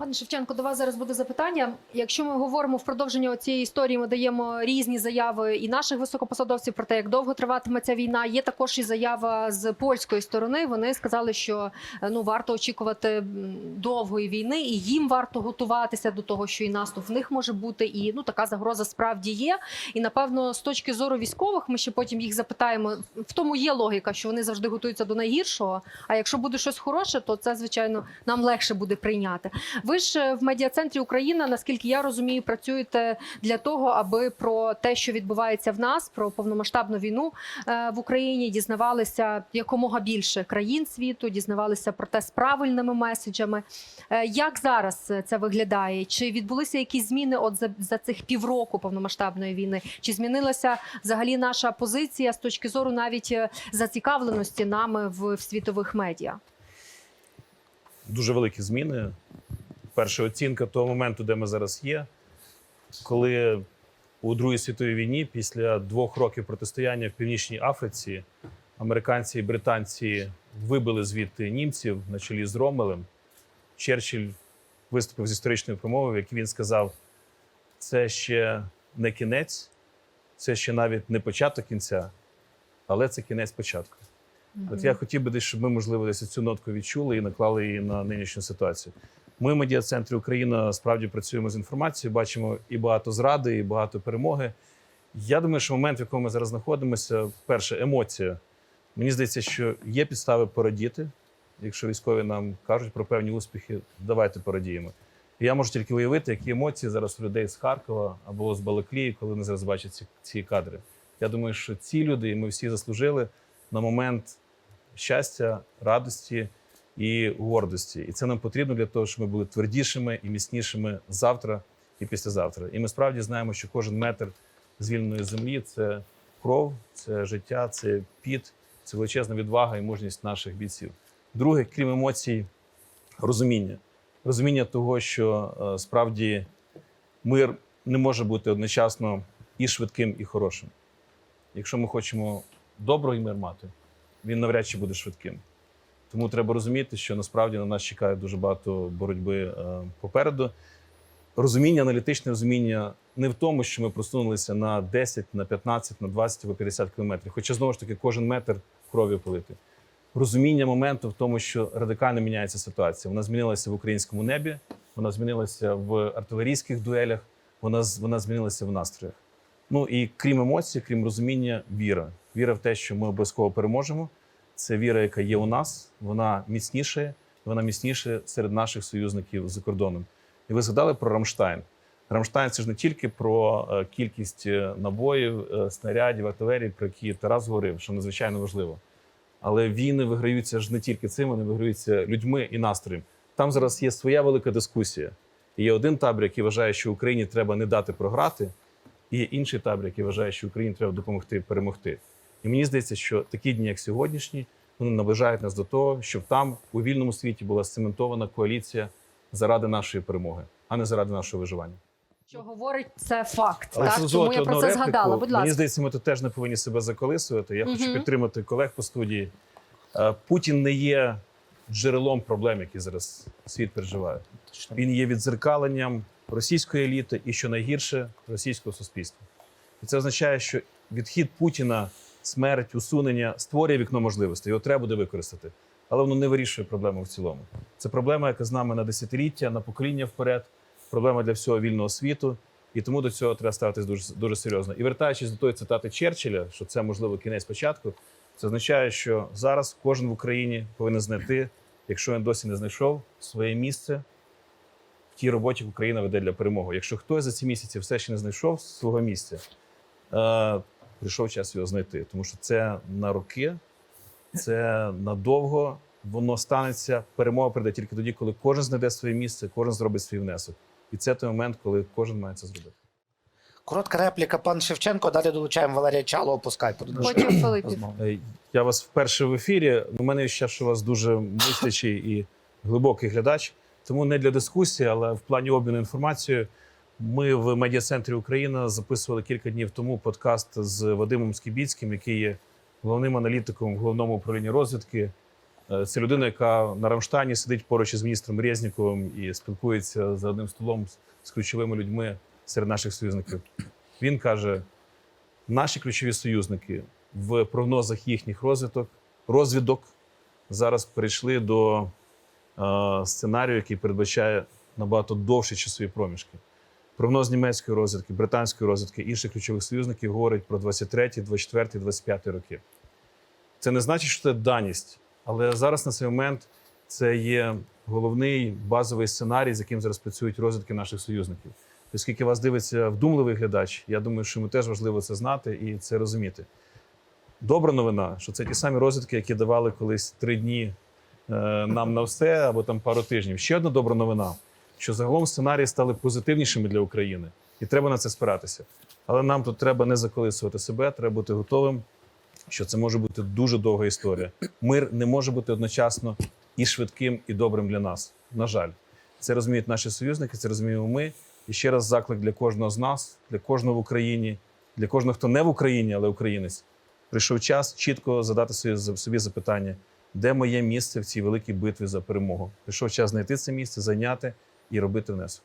Пане Шевченко, до вас зараз буде запитання. Якщо ми говоримо в продовження цієї історії, ми даємо різні заяви і наших високопосадовців про те, як довго триватиме ця війна. Є також і заява з польської сторони. Вони сказали, що е, ну варто очікувати довгої війни, і їм варто готуватися до того, що і наступ в них може бути, і ну така загроза справді є. І напевно, з точки зору військових, ми ще потім їх запитаємо. В тому є логіка, що вони завжди готуються до найгіршого. А якщо буде щось хороше, то це звичайно нам легше буде прийняти. Ви ж е, в медіа-центрі Україна, наскільки я розумію, працюєте для того, аби про те, що відбувається в нас, про повномасштабну війну е, в Україні, дізнавалися якомога більше країн світу, дізнавалися про те з правильними меседжами. Е, Як зараз це виглядає? Чи відбулися якісь зміни от за, за цих півроку повномасштабної війни? Чи змінилася взагалі наша позиція з точки зору навіть зацікавленості нами в, в світових медіа? дуже великі зміни. Перша оцінка того моменту, де ми зараз є, коли у Другій світовій війні, після двох років протистояння в Північній Африці, американці і британці вибили звідти німців на чолі з Ромелем. Черчилль виступив з історичною промовою, в якій він сказав: це ще не кінець, це ще навіть не початок кінця, але це кінець початку. От я хотів би десь, щоб ми, можливо, десь цю нотку відчули і наклали її на нинішню ситуацію. Ми медіа-центрі Україна справді працюємо з інформацією, бачимо і багато зради, і багато перемоги. Я думаю, що момент, в якому ми зараз знаходимося, перше, емоція. Мені здається, що є підстави порадіти. Якщо військові нам кажуть про певні успіхи, давайте порадіємо. І я можу тільки уявити, які емоції зараз у людей з Харкова або з Балаклії, коли вони зараз бачать ці, ці кадри. Я думаю, що ці люди, і ми всі заслужили на момент щастя, радості і гордості. І це нам потрібно для того, щоб ми були твердішими і міцнішими завтра і післязавтра. І ми справді знаємо, що кожен метр звільненої землі це кров, це життя, це піт, це величезна відвага і мужність наших бійців. Друге, крім емоцій, розуміння. Розуміння того, що е, справді мир не може бути одночасно і швидким, і хорошим. Якщо ми хочемо добрий мир мати, він навряд чи буде швидким. Тому треба розуміти, що насправді на нас чекає дуже багато боротьби е, попереду. Розуміння, аналітичне розуміння не в тому, що ми просунулися на 10, на 15, на 20 або 50 кілометрів. Хоча знову ж таки кожен метр кров'ю полити. Розуміння моменту в тому, що радикально міняється ситуація. Вона змінилася в українському небі, вона змінилася в артилерійських дуелях, вона, вона змінилася в настроях. Ну і крім емоцій, крім розуміння, віра. Віра в те, що ми обов'язково переможемо. Це віра, яка є у нас, вона міцніше, вона міцніше серед наших союзників за кордоном. І ви згадали про Рамштайн. Рамштайн це ж не тільки про е, кількість е, набоїв, е, снарядів, артилерії, про які Тарас говорив, що надзвичайно важливо. Але війни виграються ж не тільки цим, вони виграються людьми і настроєм. Там зараз є своя велика дискусія. І є один табір, який вважає, що Україні треба не дати програти, і є інший табір, який вважає, що Україні треба допомогти перемогти. І мені здається, що такі дні, як сьогоднішні, вони наближають нас до того, щоб там у вільному світі була сцементована коаліція заради нашої перемоги, а не заради нашого виживання. Що говорить це факт, Але так тому я про це репліку. згадала. Будь ласка, Мені здається, ми тут теж не повинні себе заколисувати. Я хочу підтримати колег по студії. Е, Путін не є джерелом проблем, які зараз світ переживає. Він є відзеркаленням російської еліти і, що найгірше, російського суспільства. І це означає, що відхід Путіна, смерть, усунення створює вікно можливостей. Його треба буде використати. Але воно не вирішує проблему в цілому. Це проблема, яка з нами на десятиліття, на покоління вперед, проблема для всього вільного світу. І тому до цього треба ставитись дуже, дуже серйозно. І вертаючись до тої цитати Черчилля, що це можливо кінець початку, це означає, що зараз кожен в Україні повинен знайти, якщо він досі не знайшов, своє місце в тій роботі, яку Україна веде для перемоги. Якщо хтось за ці місяці все ще не знайшов свого місця, е, прийшов час його знайти. Тому що це на роки, це надовго. Воно станеться. Перемога прийде тільки тоді, коли кожен знайде своє місце, кожен зробить свій внесок. І це той момент, коли кожен має це зробити. Коротка репліка, пан Шевченко. Далі долучаємо Валерія Чалого по скайпу. Потім Филипів. Е, Я вас вперше в ефірі. У мене ще що у вас дуже мислячий і глибокий глядач. Тому не для дискусії, але в плані обміну інформацією. Ми в медіа-центрі Україна записували кілька днів тому подкаст з Вадимом Скібіцьким, який є головним аналітиком в головному управлінні розвідки Е, Це людина, яка на Рамштані сидить поруч із міністром Резніковим і спілкується за одним столом з- ключовими людьми серед наших союзників. Він каже: наші ключові союзники в прогнозах їхніх розвиток, розвідок зараз перейшли до е, сценарію, який передбачає набагато довші часові проміжки. Прогноз німецької розвідки, британської розвідки, інших ключових союзників говорить про 23, 24, 25 роки. Це не значить, що це даність, але зараз на цей момент це є головний базовий сценарій, з яким зараз працюють розвідки наших союзників. Оскільки вас дивиться вдумливий глядач, я думаю, що йому теж важливо це знати і це розуміти. Добра новина, що це ті самі розвідки, які давали колись три дні е, нам на все або там пару тижнів. Ще одна добра новина, що загалом сценарії стали позитивнішими для України, і треба на це спиратися. Але нам тут треба не заколисувати себе, треба бути готовим, що це може бути дуже довга історія. Мир не може бути одночасно і швидким, і добрим для нас. На жаль, це розуміють наші союзники, це розуміємо ми. І ще раз заклик для кожного з нас, для кожного в Україні, для кожного, хто не в Україні, але українець. Прийшов час чітко задати собі, запитання, де моє місце в цій великій битві за перемогу. Прийшов час знайти це місце, зайняти і робити внесок.